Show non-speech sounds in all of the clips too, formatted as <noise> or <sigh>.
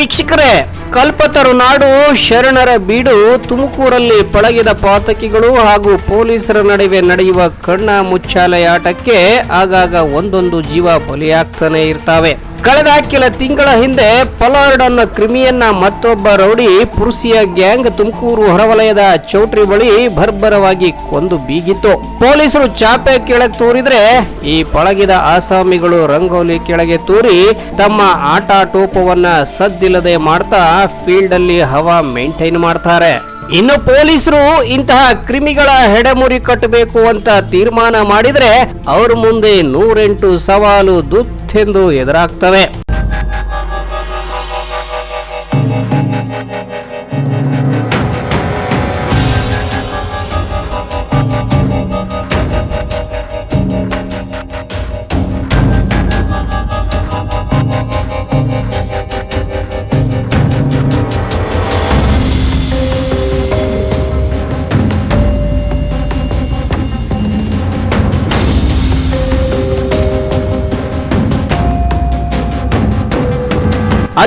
ವೀಕ್ಷಕರೇ, ಕಲ್ಪತರು ನಾಡು ಶರಣರ ಬೀಡು ತುಮಕೂರಲ್ಲಿ ಪಳಗಿದ ಪಾತಕಿಗಳು ಹಾಗೂ ಪೊಲೀಸರ ನಡುವೆ ನಡೆಯುವ ಕಣ್ಣ ಮುಚ್ಚಾಲೆಯಾಟಕ್ಕೆ ಆಗಾಗ ಒಂದೊಂದು ಜೀವ ಬಲಿಯಾಗ್ತಾನೆ ಇರ್ತಾವೆ. ಕಳೆದ ಕೆಲ ತಿಂಗಳ ಹಿಂದೆ ಪಲಾರ್ಡ್ ಅನ್ನೋ ಕ್ರಿಮಿಯನ್ನ ಮತ್ತೊಬ್ಬ ರೌಡಿ ಪುರುಸಿಯ ಗ್ಯಾಂಗ್ ತುಮಕೂರು ಹೊರವಲಯದ ಚೌಟ್ರಿ ಬಳಿ ಭರ್ಬರವಾಗಿ ಕೊಂದು ಬೀಗಿತ್ತು. ಪೊಲೀಸರು ಚಾಪೆ ಕೆಳಗೆ ತೂರಿದ್ರೆ ಈ ಪಳಗಿದ ಆಸಾಮಿಗಳು ರಂಗೋಲಿ ಕೆಳಗೆ ತೂರಿ ತಮ್ಮ ಆಟ ಟೋಪವನ್ನ ಸದ್ದಿಲ್ಲದೆ ಮಾಡ್ತಾ ಫೀಲ್ಡ್ ಅಲ್ಲಿ ಹವಾ ಮೇಂಟೈನ್ ಮಾಡ್ತಾರೆ. ಇನ್ನು ಪೊಲೀಸರು ಇಂತಹ ಕ್ರಿಮಿಗಳ ಹೆಡೆಮುರಿ ಕಟ್ಟಬೇಕು ಅಂತ ತೀರ್ಮಾನ ಮಾಡಿದ್ರೆ ಅವ್ರ ಮುಂದೆ ನೂರೆಂಟು ಸವಾಲು ದುತ್ತೆಂದು ಎದುರಾಗ್ತವೆ.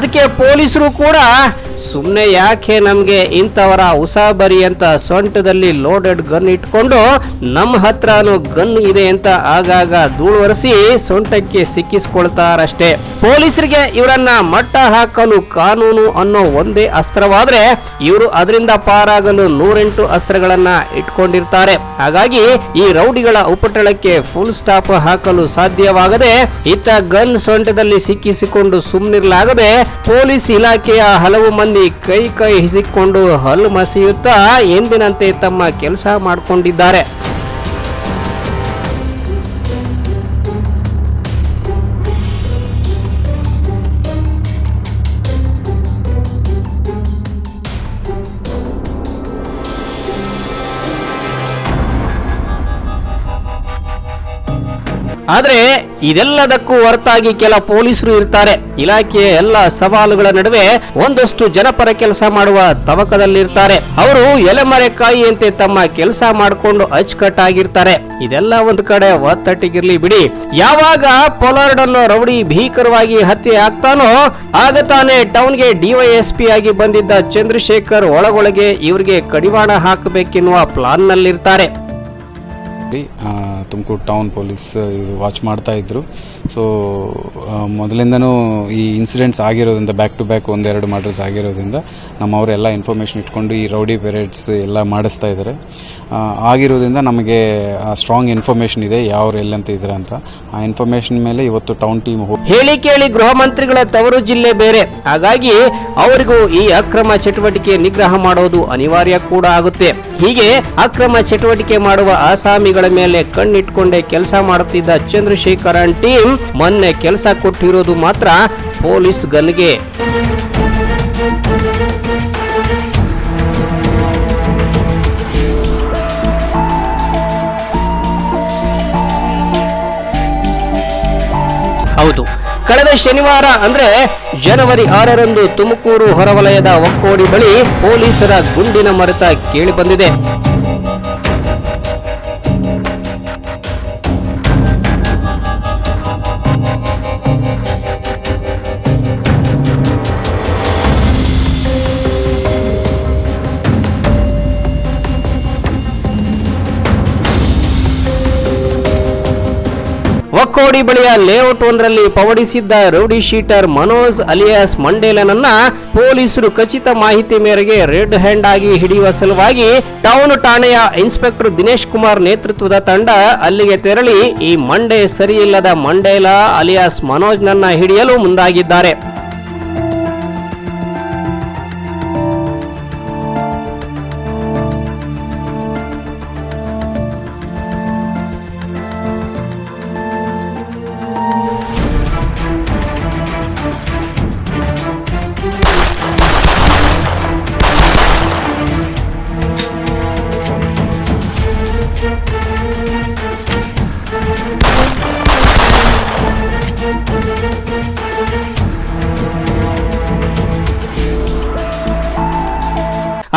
ಅದಕ್ಕೆ ಪೊಲೀಸರು ಕೂಡ ಸುಮ್ಮನೆ ಯಾಕೆ ನಮಗೆ ಇಂಥವರ ಉಸಾಬರಿ ಅಂತ ಸೊಂಟದಲ್ಲಿ ಲೋಡೆಡ್ ಗನ್ ಇಟ್ಕೊಂಡು ನಮ್ಮ ಹತ್ರನೂ ಗನ್ ಇದೆ ಅಂತ ಆಗಾಗ ಧೂಳುವರಿಸಿ ಸೊಂಟಕ್ಕೆ ಸಿಕ್ಕಿಸ್ಕೊಳ್ತಾರಷ್ಟೇ. ಪೊಲೀಸರಿಗೆ ಇವರನ್ನ ಮಟ್ಟ ಹಾಕಲು ಕಾನೂನು ಅನ್ನೋ ಒಂದೇ ಅಸ್ತ್ರವಾದ್ರೆ ಇವರು ಅದರಿಂದ ಪಾರಾಗಲು ನೂರೆಂಟು ಅಸ್ತ್ರಗಳನ್ನ ಇಟ್ಕೊಂಡಿರ್ತಾರೆ. ಹಾಗಾಗಿ ಈ ರೌಡಿಗಳ ಉಪಟಳಕ್ಕೆ ಫುಲ್ ಸ್ಟಾಪ್ ಹಾಕಲು ಸಾಧ್ಯವಾಗದೆ ಇತ್ತ ಗನ್ ಸೊಂಟದಲ್ಲಿ ಸಿಕ್ಕಿಸಿಕೊಂಡು ಸುಮ್ಮನಿರ್ಲಾಗದೆ ಪೊಲೀಸ್ ಇಲಾಖೆಯ ಹಲವು ಮಂದಿ ಕೈ ಕೈ ಹಿಸಿಕೊಂಡು ಹಲ್ಲು ಮಸಿಯುತ್ತಾ ಎಂದಿನಂತೆ ತಮ್ಮ ಕೆಲಸ ಮಾಡಿಕೊಂಡಿದ್ದಾರೆ. ಆದ್ರೆ ಇದೆಲ್ಲದಕ್ಕೂ ಹೊರತಾಗಿ ಕೆಲ ಪೊಲೀಸರು ಇರ್ತಾರೆ. ಇಲಾಖೆಯ ಎಲ್ಲ ಸವಾಲುಗಳ ನಡುವೆ ಒಂದಷ್ಟು ಜನಪರ ಕೆಲಸ ಮಾಡುವ ತವಕದಲ್ಲಿರ್ತಾರೆ. ಅವರು ಎಲೆಮರೆಕಾಯಿಯಂತೆ ತಮ್ಮ ಕೆಲಸ ಮಾಡಿಕೊಂಡು ಅಚ್ಚುಕಟ್ಟಾಗಿರ್ತಾರೆ. ಇದೆಲ್ಲ ಒಂದ್ ಕಡೆ ಒತ್ತಟ್ಟಿಗಿರ್ಲಿ ಬಿಡಿ. ಯಾವಾಗ ಪೊಲಾರ್ಡ್ ಅನ್ನೋ ರೌಡಿ ಭೀಕರವಾಗಿ ಹತ್ಯೆ ಆಗ್ತಾನೋ, ಆಗ ತಾನೇ ಟೌನ್ಗೆ ಡಿವೈಎಸ್ಪಿ ಆಗಿ ಬಂದಿದ್ದ ಚಂದ್ರಶೇಖರ್ ಒಳಗೊಳಗೆ ಇವರಿಗೆ ಕಡಿವಾಣ ಹಾಕಬೇಕೆನ್ನುವ ಪ್ಲಾನ್ ನಲ್ಲಿರ್ತಾರೆ ತುಮಕೂರು ಟೌನ್ ಪೊಲೀಸ್ ವಾಚ್ ಮಾಡ್ತಾ ಇದ್ರು. ಸೊ ಮೊದಲಿಂದನೂ ಈ ಇನ್ಸಿಡೆಂಟ್ಸ್ ಆಗಿರೋದ್ರಿಂದ ಬ್ಯಾಕ್ ಟು ಬ್ಯಾಕ್ ಒಂದೆರಡು ಮರ್ಡರ್ಸ್ ಆಗಿರೋದ್ರಿಂದ, ನಮ್ಮವರೆಲ್ಲ ಇನ್ಫಾರ್ಮೇಷನ್ ಇಟ್ಕೊಂಡು ಈ ರೌಡಿ ಪೆರೇಡ್ಸ್ ಎಲ್ಲ ಮಾಡಿಸ್ತಾ ಇದ್ದಾರೆ. ಆಗಿರೋದ್ರಿಂದ ನಮಗೆ ಸ್ಟ್ರಾಂಗ್ ಇನ್ಫಾರ್ಮೇಷನ್ ಇದೆ, ಯಾವ್ರು ಎಲ್ಲಂತ ಇದ್ದಾರೆ ಅಂತ. ಆ ಇನ್ಫಾರ್ಮೇಷನ್ ಮೇಲೆ ಇವತ್ತು ಟೌನ್ ಟೀಮ್ ಹೇಳಿ ಕೇಳಿ, ಗೃಹ ಮಂತ್ರಿಗಳ ತವರು ಜಿಲ್ಲೆ ಬೇರೆ. ಹಾಗಾಗಿ ಅವರಿಗೂ ಈ ಅಕ್ರಮ ಚಟುವಟಿಕೆ ನಿಗ್ರಹ ಮಾಡೋದು ಅನಿವಾರ್ಯ ಕೂಡ ಆಗುತ್ತೆ. ಹೀಗೆ ಅಕ್ರಮ ಚಟುವಟಿಕೆ ಮಾಡುವ ಆಸಾಮಿಗಳ ಮೇಲೆ ಕಣ್ಣಿಟ್ಕೊಂಡೇ ಕೆಲಸ ಮಾಡುತ್ತಿದ್ದ ಚಂದ್ರಶೇಖರನ್ ಟೀಮ್ ಮೊನ್ನೆ ಕೆಲಸ ಕೊಟ್ಟಿರೋದು ಮಾತ್ರ ಪೊಲೀಸ್ ಗನ್ಗೆ ಹೌದು. ಕಳೆದ ಶನಿವಾರ ಅಂದ್ರೆ ಜನವರಿ ಆರರಂದು ತುಮಕೂರು ಹೊರವಲಯದ ಒಕ್ಕೋಡಿ ಬಳಿ ಪೊಲೀಸರ ಗುಂಡಿನ ಮರೆತ ಕೇಳಿ ಬಂದಿದೆ. ಒಕ್ಕೋಡಿ ಬಳಿಯ ಲೇಔಟ್ ಒಂದರಲ್ಲಿ ಪವಡಿಸಿದ್ದ ರೌಡಿ ಶೀಟರ್ ಮನೋಜ್ ಅಲಿಯಾಸ್ ಮಂಡೇಲನನ್ನ ಪೊಲೀಸರು ಖಚಿತ ಮಾಹಿತಿ ಮೇರೆಗೆ ರೆಡ್ ಹ್ಯಾಂಡ್ ಆಗಿ ಹಿಡಿಯುವ ಸಲುವಾಗಿ ಟೌನ್ ಠಾಣೆಯ ಇನ್ಸ್ಪೆಕ್ಟರ್ ದಿನೇಶ್ ಕುಮಾರ್ ನೇತೃತ್ವದ ತಂಡ ಅಲ್ಲಿಗೆ ತೆರಳಿ ಈ ಮಂಡೆ ಸರಿಯಿಲ್ಲದ ಮಂಡೇಲ ಅಲಿಯಾಸ್ ಮನೋಜ್ನನ್ನ ಹಿಡಿಯಲು ಮುಂದಾಗಿದ್ದಾರೆ.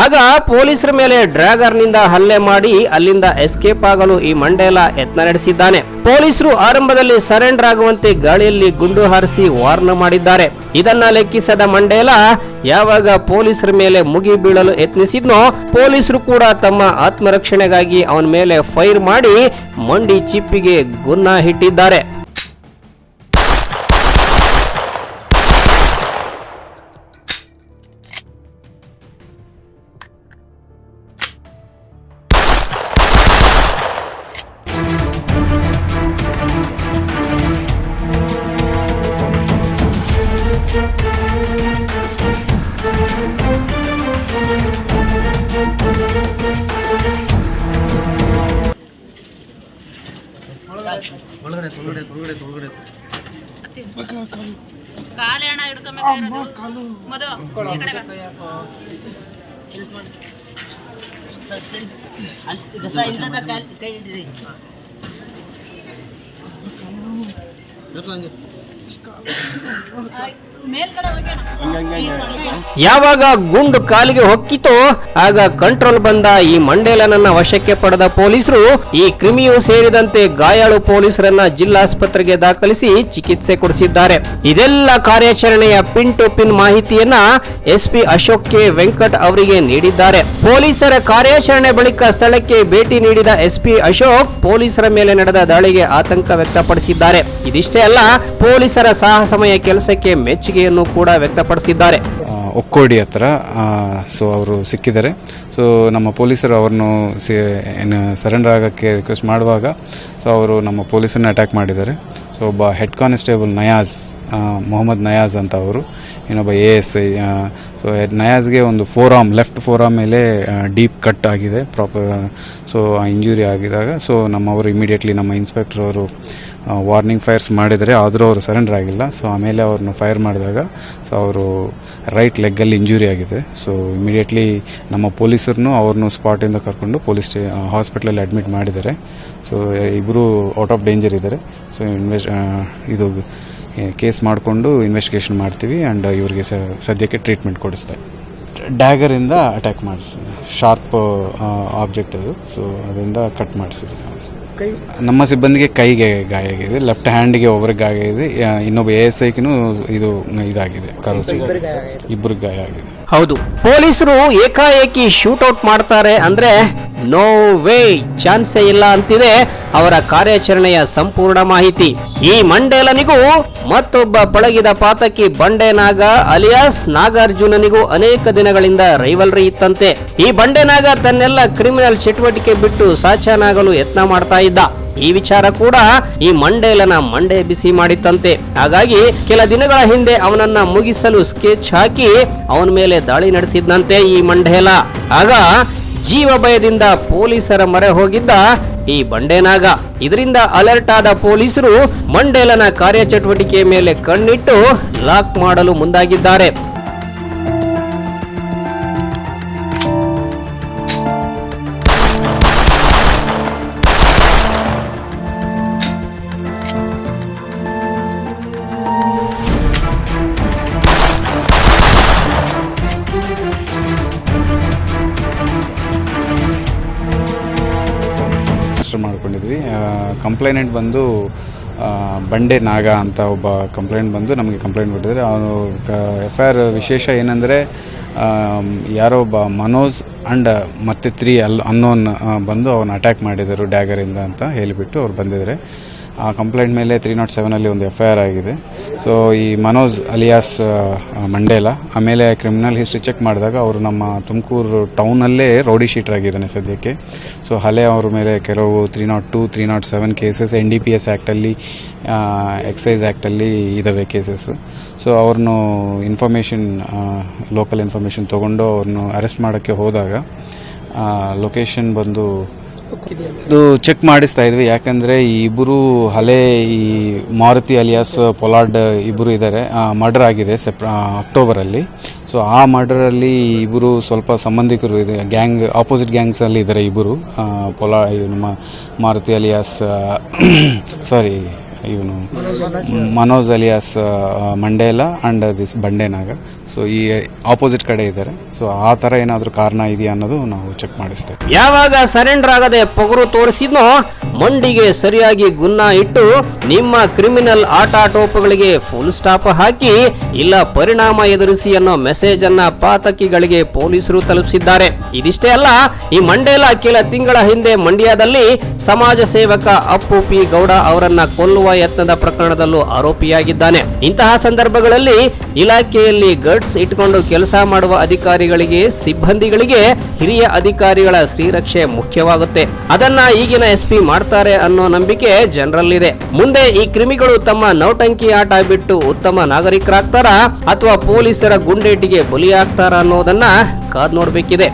ಆಗ ಪೊಲೀಸರ ಮೇಲೆ ಡ್ರ್ಯಾಗರ್ನಿಂದ ಹಲ್ಲೆ ಮಾಡಿ ಅಲ್ಲಿಂದ ಎಸ್ಕೇಪ್ ಆಗಲು ಈ ಮಂಡೇಲ ಯತ್ನ ನಡೆಸಿದ್ದಾನೆ. ಪೊಲೀಸರು ಆರಂಭದಲ್ಲಿ ಸರೆಂಡರ್ ಆಗುವಂತೆ ಗಾಳಿಯಲ್ಲಿ ಗುಂಡು ಹಾರಿಸಿ ವಾರ್ನ್ ಮಾಡಿದ್ದಾರೆ. ಇದನ್ನ ಲೆಕ್ಕಿಸದ ಮಂಡೇಲ ಯಾವಾಗ ಪೊಲೀಸರ ಮೇಲೆ ಮುಗಿ ಬೀಳಲು ಯತ್ನಿಸಿದ್ನೋ ಪೊಲೀಸರು ಕೂಡ ತಮ್ಮ ಆತ್ಮರಕ್ಷಣೆಗಾಗಿ ಅವನ ಮೇಲೆ ಫೈರ್ ಮಾಡಿ ಮಂಡಿ ಚಿಪ್ಪಿಗೆ ಗುನ್ನ ಇಟ್ಟಿದ್ದಾರೆ ಕಾಲು ಎಣ ಹಿಡ್ಕೊಂಬೇಕಾಗಿರೋದು ಮಧು ಈ ಕಡೆ ಇಡ್ರಿ ಆ, ಮೇಲ್ಗಡೆ ಹೋಗ್ಯಾನ ಯಾವಾಗ ಗುಂಡು ಕಾಲಿಗೆ ಹೊಕ್ಕಿತೋ ಆಗ ಕಂಟ್ರೋಲ್ ಬಂದ ಈ ಮಂಡೇಲನನ್ನ ವಶಕ್ಕೆ ಪಡೆದ ಪೊಲೀಸರು, ಈ ಕ್ರಿಮಿಯು ಸೇರಿದಂತೆ ಗಾಯಾಳು ಪೊಲೀಸರನ್ನ ಜಿಲ್ಲಾಸ್ಪತ್ರೆಗೆ ದಾಖಲಿಸಿ ಚಿಕಿತ್ಸೆ ಕೊಡಿಸಿದ್ದಾರೆ. ಇದೆಲ್ಲ ಕಾರ್ಯಾಚರಣೆಯ ಪಿನ್ ಟು ಪಿನ್ ಮಾಹಿತಿಯನ್ನ ಎಸ್ಪಿ ಅಶೋಕ್ ಕೆ ವೆಂಕಟ್ ಅವರಿಗೆ ನೀಡಿದ್ದಾರೆ. ಪೊಲೀಸರ ಕಾರ್ಯಾಚರಣೆ ಬಳಿಕ ಸ್ಥಳಕ್ಕೆ ಭೇಟಿ ನೀಡಿದ ಎಸ್ಪಿ ಅಶೋಕ್ ಪೊಲೀಸರ ಮೇಲೆ ನಡೆದ ದಾಳಿಗೆ ಆತಂಕ ವ್ಯಕ್ತಪಡಿಸಿದ್ದಾರೆ. ಇದಿಷ್ಟೇ ಅಲ್ಲ, ಪೊಲೀಸರ ಸಾಹಸಮಯ ಕೆಲಸಕ್ಕೆ ಮೆಚ್ಚುಗೆಯನ್ನು ಕೂಡ ವ್ಯಕ್ತಪಡಿಸಿದ್ದಾರೆ. ಒಕ್ಕೋಡಿ ಹತ್ರ ಸೊ ಅವರು ಸಿಕ್ಕಿದ್ದಾರೆ. ಸೊ ನಮ್ಮ ಪೊಲೀಸರು ಅವ್ರನ್ನು ಸಿ, ಏನು ಸರೆಂಡರ್ ಆಗೋಕ್ಕೆ ರಿಕ್ವೆಸ್ಟ್ ಮಾಡುವಾಗ ಸೊ ಅವರು ನಮ್ಮ ಪೊಲೀಸರನ್ನ ಅಟ್ಯಾಕ್ ಮಾಡಿದ್ದಾರೆ. ಸೊ ಒಬ್ಬ ಹೆಡ್ ಕಾನ್ಸ್ಟೇಬಲ್ ನಯಾಜ್ ಮೊಹಮ್ಮದ್ ನಯಾಜ್ ಅಂತ ಅವರು, ಇನ್ನೊಬ್ಬ ಎ ಎಸ್ ಐ ಸೊ ನಯಾಜ್ಗೆ ಒಂದು ಫೋರ್ ಲೆಫ್ಟ್ ಫೋರ್ ಮೇಲೆ ಡೀಪ್ ಕಟ್ ಆಗಿದೆ ಪ್ರಾಪರ್ ಸೊ ಆ ಇಂಜುರಿ ಆಗಿದಾಗ. ಸೊ ನಮ್ಮವರು ಇಮಿಡಿಯೇಟ್ಲಿ ನಮ್ಮ ಇನ್ಸ್ಪೆಕ್ಟರ್ ಅವರು ವಾರ್ನಿಂಗ್ ಫೈರ್ಸ್ ಮಾಡಿದರೆ ಆದರೂ ಅವರು ಸರೆಂಡರ್ ಆಗಿಲ್ಲ. ಸೊ ಆಮೇಲೆ ಅವ್ರನ್ನ ಫೈರ್ ಮಾಡಿದಾಗ ಸೊ ಅವರು ರೈಟ್ ಲೆಗ್ಗಲ್ಲಿ ಇಂಜುರಿ ಆಗಿದೆ. ಸೊ ಇಮಿಡಿಯೇಟ್ಲಿ ನಮ್ಮ ಪೊಲೀಸರನ್ನು ಅವ್ರನ್ನು ಸ್ಪಾಟಿಂದ ಕರ್ಕೊಂಡು ಪೊಲೀಸ್ ಸ್ಟೇ ಹಾಸ್ಪಿಟ್ಲಲ್ಲಿ ಅಡ್ಮಿಟ್ ಮಾಡಿದ್ದಾರೆ. ಸೊ ಇಬ್ಬರು ಔಟ್ ಆಫ್ ಡೇಂಜರ್ ಇದ್ದಾರೆ. ಸೊ ಇನ್ವೆಸ್ಟ್ ಇದು ಕೇಸ್ ಮಾಡಿಕೊಂಡು ಇನ್ವೆಸ್ಟಿಗೇಷನ್ ಮಾಡ್ತೀವಿ ಆ್ಯಂಡ್ ಇವರಿಗೆ ಸದ್ಯಕ್ಕೆ ಟ್ರೀಟ್ಮೆಂಟ್ ಕೊಡಿಸ್ತಾರೆ ಡ್ಯಾಗರಿಂದ ಅಟ್ಯಾಕ್ ಮಾಡಿಸಿ ಶಾರ್ಪ್ ಆಬ್ಜೆಕ್ಟ್ ಅದು. ಸೊ ಅದರಿಂದ ಕಟ್ ಮಾಡಿಸಿದ್ವಿ ನಾವು ನಮ್ಮ ಸಿಬ್ಬಂದಿಗೆ ಕೈಗೆ ಗಾಯ ಆಗಿದೆ ಲೆಫ್ಟ್ ಹ್ಯಾಂಡ್ಗೆ ಒಬ್ಬರಿಗೆ ಗಾಯ ಆಗಿದೆ ಇನ್ನೊಬ್ಬ ಎ ಎಸ್ ಐಗೂ ಇದು ಇದಾಗಿದೆ ಕರೋಚಿ. ಇಬ್ಬರಿಗೆ ಗಾಯ ಆಗಿದೆ ಹೌದು. ಪೊಲೀಸರು ಏಕಾಏಕಿ ಶೂಟೌಟ್ ಮಾಡ್ತಾರೆ ಅಂದ್ರೆ ನೋ ವೇ ಚಾನ್ಸೇ ಇಲ್ಲ ಅಂತಿದೆ ಅವರ ಕಾರ್ಯಾಚರಣೆಯ ಸಂಪೂರ್ಣ ಮಾಹಿತಿ. ಈ ಮಂಡೇಲನಿಗೂ ಮತ್ತೊಬ್ಬ ಪಳಗಿದ ಪಾತಕಿ ಬಂಡೆ ನಾಗ ಅಲಿಯಾಸ್ ನಾಗಾರ್ಜುನನಿಗೂ ಅನೇಕ ದಿನಗಳಿಂದ ರೈವಲ್ರಿ ಇತ್ತಂತೆ. ಈ ಬಂಡೆ ನಾಗ ತನ್ನೆಲ್ಲ ಕ್ರಿಮಿನಲ್ ಚಟುವಟಿಕೆ ಬಿಟ್ಟು ಸಾಚಾನಾಗಲು ಯತ್ನ ಮಾಡ್ತಾ ಇದ್ದ. ಈ ವಿಚಾರ ಕೂಡ ಈ ಮಂಡೇಲನ ಮಂಡೆ ಬಿಸಿ ಮಾಡಿತ್ತಂತೆ. ಹಾಗಾಗಿ ಕೆಲ ದಿನಗಳ ಹಿಂದೆ ಅವನನ್ನ ಮುಗಿಸಲು ಸ್ಕೆಚ್ ಹಾಕಿ ಅವನ ಮೇಲೆ ದಾಳಿ ನಡೆಸಿದ್ನಂತೆ ಈ ಮಂಡೇಲ. ಆಗ ಜೀವ ಭಯದಿಂದ ಪೊಲೀಸರ ಮೊರೆ ಹೋಗಿದ್ದ ಈ ಬಂಡೇನಾಗ. ಇದರಿಂದ ಅಲರ್ಟ್ ಆದ ಪೊಲೀಸರು ಮಂಡೇಲನ ಕಾರ್ಯಚಟುವಟಿಕೆ ಮೇಲೆ ಕಣ್ಣಿಟ್ಟು ಲಾಕ್ ಮಾಡಲು ಮುಂದಾಗಿದ್ದಾರೆ. ಮಾಡ್ಕೊಂಡಿದ್ವಿ ಕಂಪ್ಲೇನೆಂಟ್ ಬಂದು ಬಂಡೆ ನಾಗ ಅಂತ ಒಬ್ಬ ಕಂಪ್ಲೇಂಟ್ ಬಂದು ನಮಗೆ ಕಂಪ್ಲೇಂಟ್ ಕೊಟ್ಟಿದ್ದಾರೆ. ಅವನು ಎಫ್ ಐ ಆರ್ ವಿಶೇಷ ಏನಂದರೆ ಯಾರೋ ಒಬ್ಬ ಮನೋಜ್ ಅಂಡ್ ಮತ್ತೆ ತ್ರೀ ಅಲ್, ಅನ್ನೋನ್ ಬಂದು ಅವನ ಅಟ್ಯಾಕ್ ಮಾಡಿದರು ಡ್ಯಾಗರಿಂದ ಅಂತ ಹೇಳಿಬಿಟ್ಟು ಅವ್ರು ಬಂದಿದ್ದಾರೆ. ಆ ಕಂಪ್ಲೇಂಟ್ ಮೇಲೆ ತ್ರೀ ನಾಟ್ ಸೆವೆನಲ್ಲಿ ಒಂದು ಎಫ್ ಐ ಆರ್ ಆಗಿದೆ. ಸೊ ಈ ಮನೋಜ್ ಅಲಿಯಾಸ್ ಮಂಡೇಲ, ಆಮೇಲೆ ಕ್ರಿಮಿನಲ್ ಹಿಸ್ಟ್ರಿ ಚೆಕ್ ಮಾಡಿದಾಗ ಅವರು ನಮ್ಮ ತುಮಕೂರು ಟೌನಲ್ಲೇ ರೌಡಿ ಶೀಟರ್ ಆಗಿದ್ದಾನೆ ಸದ್ಯಕ್ಕೆ. ಸೊ ಹಲೆ ಅವ್ರ ಮೇಲೆ ಕೆಲವು three naught two three naught seven cases N D P S ಆ್ಯಕ್ಟಲ್ಲಿ excise ಆ್ಯಕ್ಟಲ್ಲಿ ಇದ್ದಾವೆ ಕೇಸಸ್ ಸೊ ಅವ್ರನ್ನು ಇನ್ಫಾರ್ಮೇಷನ್ ಲೋಕಲ್ ಇನ್ಫಾರ್ಮೇಷನ್ ತೊಗೊಂಡು ಅವ್ರನ್ನು ಅರೆಸ್ಟ್ ಮಾಡೋಕ್ಕೆ ಹೋದಾಗ ಲೊಕೇಶನ್ ಬಂದು ಇದು ಚೆಕ್ ಮಾಡಿಸ್ತಾ ಇದ್ವಿ. ಯಾಕಂದ್ರೆ ಈ ಇಬ್ಬರು ಹಳೆ ಈ ಮಾರುತಿ ಅಲಿಯಾಸ್, ಪೊಲಾರ್ಡ್ ಇಬ್ಬರು ಇದ್ದಾರೆ ಮರ್ಡರ್ ಆಗಿದೆ ಸೆಪ್ ಅಕ್ಟೋಬರಲ್ಲಿ. ಸೊ ಆ ಮರ್ಡರಲ್ಲಿ ಇಬ್ಬರು ಸ್ವಲ್ಪ ಸಂಬಂಧಿಕರು ಇದೆ. ಗ್ಯಾಂಗ್ ಆಪೋಸಿಟ್ ಗ್ಯಾಂಗ್ಸಲ್ಲಿ ಇದ್ದಾರೆ ಇಬ್ಬರು ಪೊಲಾ ನಮ್ಮ ಮಾರುತಿ ಅಲಿಯಾಸ್ ಸಾರಿ <coughs> ಇವನು Manoj alias Mandela and this ಬಂಡೇನಾಗ. So ಈ ಆಪೋಸಿಟ್ ಕಡೆ ಇದ್ದಾರೆ. ಸೊ ಆ ತರ ಏನಾದರೂ ಕಾರಣ ಇದೆಯಾ ಅನ್ನೋದು ನಾವು ಚೆಕ್ ಮಾಡಿಸ್ತೇವೆ. ಯಾವಾಗ ಸರೆಂಡರ್ ಆಗದೆ ಪೊಗರು ತೋರಿಸಿದ್ನೋ, ಮಂಡಿಗೆ ಸರಿಯಾಗಿ ಗುನ್ನ ಇಟ್ಟು ನಿಮ್ಮ ಕ್ರಿಮಿನಲ್ ಆಟಾಟೋಪಗಳಿಗೆ ಫುಲ್ ಸ್ಟಾಪ್ ಹಾಕಿ, ಇಲ್ಲ ಪರಿಣಾಮ ಎದುರಿಸಿ ಅನ್ನೋ ಮೆಸೇಜ್ ಅನ್ನ ಪಾತಕಿಗಳಿಗೆ ಪೊಲೀಸರು ತಲುಪಿಸಿದ್ದಾರೆ. ಇದಿಷ್ಟೇ ಅಲ್ಲ, ಈ ಮಂಡೇಲ ಕೆಲ ತಿಂಗಳ ಹಿಂದೆ ಮಂಡ್ಯದಲ್ಲಿ ಸಮಾಜ ಸೇವಕ ಅಪ್ಪು ಪಿ ಗೌಡ ಅವರನ್ನ ಕೊಲ್ಲುವ ಯತ್ನದ ಪ್ರಕರಣದಲ್ಲೂ ಆರೋಪಿಯಾಗಿದ್ದಾನೆ. ಇಂತಹ ಸಂದರ್ಭಗಳಲ್ಲಿ ಇಲಾಖೆಯಲ್ಲಿ ಗಟ್ಸ್ ಇಟ್ಕೊಂಡು ಕೆಲಸ ಮಾಡುವ ಅಧಿಕಾರಿಗಳಿಗೆ, ಸಿಬ್ಬಂದಿಗಳಿಗೆ ಹಿರಿಯ ಅಧಿಕಾರಿಗಳ ಶ್ರೀರಕ್ಷೆ ಮುಖ್ಯವಾಗುತ್ತೆ. ಅದನ್ನ ಈಗಿನ ಎಸ್ ಪಿ ಮಾಡ್ತಾರೆ ಅನ್ನೋ ನಂಬಿಕೆ ಜನರಲ್ಲಿದೆ. ಮುಂದೆ ಈ ಕ್ರಿಮಿಗಳು ತಮ್ಮ ನೌಟಂಕಿ ಆಟ ಬಿಟ್ಟು ಉತ್ತಮ ನಾಗರಿಕರಾಗ್ತಾರಾ ಅಥವಾ ಪೊಲೀಸರ ಗುಂಡೇಟಿಗೆ ಬಲಿಯಾಗ್ತಾರಾ ಅನ್ನೋದನ್ನ ಕಾದ್ ನೋಡ್ಬೇಕಿದೆ.